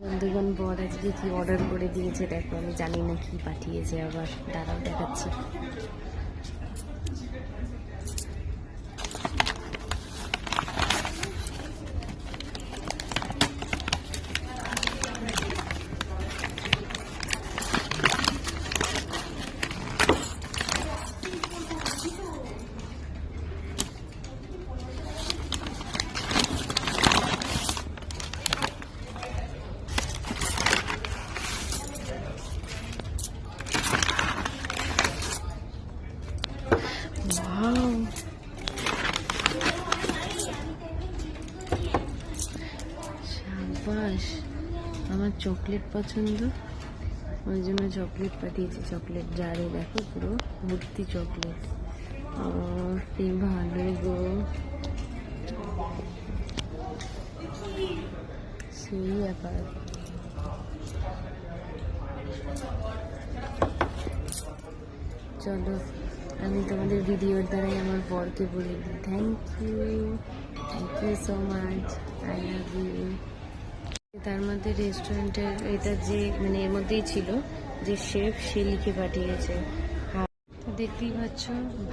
বন্ধুগণ, বর আজকে কি অর্ডার করে দিয়েছে? দেখো, আমি জানি না কি পাঠিয়েছে, আবার দাঁড়াও দেখাচ্ছি। সাবাস আমার চকলেট পছন্দ। ওই জন্য চকলেট পাঠিয়েছি। চকলেট জারে দেখো পুরো ভর্তি চকলেট কি ভালো গো। সেই ব্যাপার। চলো, আমি তোমাদের ভিডিওর দ্বারাই আমার বরকে বলে দিই। Thank you thank you so much I love you তার মধ্যে রেস্টুরেন্টের এটা যে মানে এর মধ্যেই ছিল যে শেফ সে লিখে পাঠিয়েছে। হ্যাঁ, দেখতেই পাচ্ছ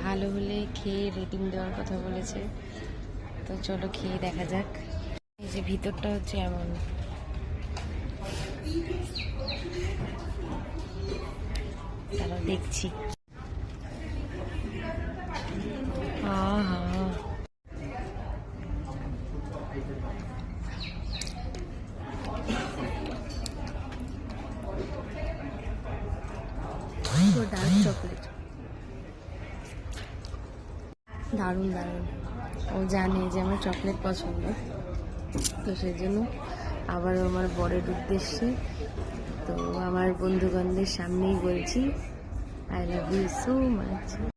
ভালো হলে খেয়ে রেটিং দেওয়ার কথা বলেছে। তো চলো খেয়ে দেখা যাক। এই যে ভিতরটা হচ্ছে এমন। তারা দেখছি। ডার্ক চকলেট দারুণ দারুণ। ও জানে যে আমার চকলেট পছন্দ। তো সেই জন্য আবারও আমার বরের উদ্দেশ্যে তো আমার বন্ধুগণদের সামনেই বলছি I love you so much